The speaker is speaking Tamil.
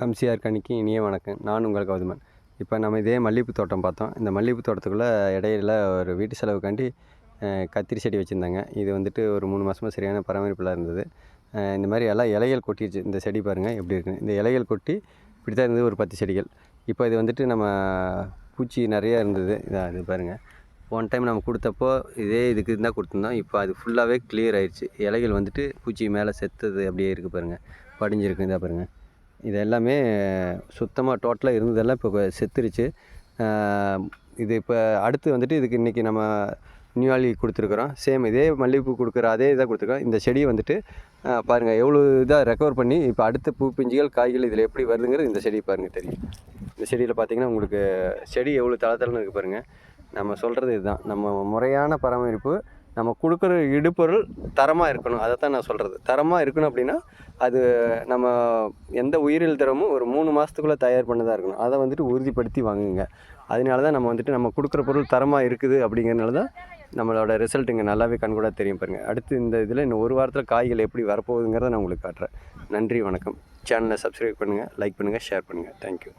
ஹம்சியார் கணிக்கு இனிய வணக்கம். நான் உங்கள் கௌதமன். இப்போ நம்ம இதே மல்லிகைப்பூ தோட்டம் பார்த்தோம். இந்த மல்லிகைப்பூ தோட்டத்துக்குள்ளே இடையில ஒரு வீட்டு செலவுக்காண்டி கத்திரி செடி வச்சுருந்தாங்க. இது வந்துட்டு ஒரு மூணு மாதமாக சரியான பராமரிப்பில் இருந்தது. இந்த மாதிரி எல்லாம் இலைகள் கொட்டிடுச்சு இந்த செடி பாருங்கள் எப்படி இருக்குன்னு இந்த இலைகள் கொட்டி இப்படி தான் இருந்தது ஒரு பத்து செடிகள். இப்போ இது வந்துட்டு நம்ம பூச்சி நிறையா இருந்தது. இதான் இது பாருங்கள் போன டைம் நம்ம கொடுத்தப்போ இதே இதுக்கு தான் கொடுத்துருந்தோம். இப்போ அது ஃபுல்லாகவே கிளியர் ஆயிடுச்சு இலைகள் வந்துட்டு பூச்சி மேலே செத்தது அப்படியே இருக்குது பாருங்கள் படிஞ்சிருக்கு. இதாக பாருங்கள் இது எல்லாமே சுத்தமாக டோட்டலாக இருந்ததெல்லாம் இப்போ செத்துருச்சு. இது இப்போ அடுத்து வந்துட்டு இதுக்கு இன்றைக்கி நம்ம நியூயாலி கொடுத்துருக்குறோம். சேம் இதே மல்லிகைப்பூ கொடுக்குற அதே இதாக கொடுத்துருக்கோம் இந்த செடியை வந்துட்டு பாருங்கள் எவ்வளோ இதாக ரெக்கவர் பண்ணி இப்போ அடுத்த பூ பிஞ்சுகள் காய்கள் இதில் எப்படி வருதுங்கிறது இந்த செடி பாருங்கள் தெரியும். இந்த செடியில் பார்த்தீங்கன்னா உங்களுக்கு செடி எவ்வளோ தளத்தலன்னு இருக்குது பாருங்கள் நம்ம சொல்கிறது இதுதான். நம்ம முறையான பராமரிப்பு நம்ம கொடுக்குற இடுபொருள் தரமாக இருக்கணும். அதை தான் நான் சொல்கிறது தரமாக இருக்கணும் அப்படின்னா அது நம்ம எந்த உயிரியல் தரமும் ஒரு மூணு மாதத்துக்குள்ளே தயார் பண்ணதாக இருக்கணும். அதை வந்துட்டு உறுதிப்படுத்தி வாங்குங்க. அதனால தான் நம்ம வந்துட்டு நம்ம கொடுக்குற பொருள் தரமாக இருக்குது அப்படிங்கிறனால தான் நம்மளோட ரிசல்ட் இங்கே நல்லாவே கண்கூட தெரியும் பாருங்கள் அடுத்து இந்த இதில் இன்னும் ஒரு வாரத்தில் காய்கள் எப்படி வரப்போகுதுங்கிறத நான் உங்களுக்கு காட்டுறேன். நன்றி வணக்கம். சேனலை சப்ஸ்கிரைப் பண்ணுங்கள் லைக் பண்ணுங்கள் ஷேர் பண்ணுங்கள் தேங்க்யூ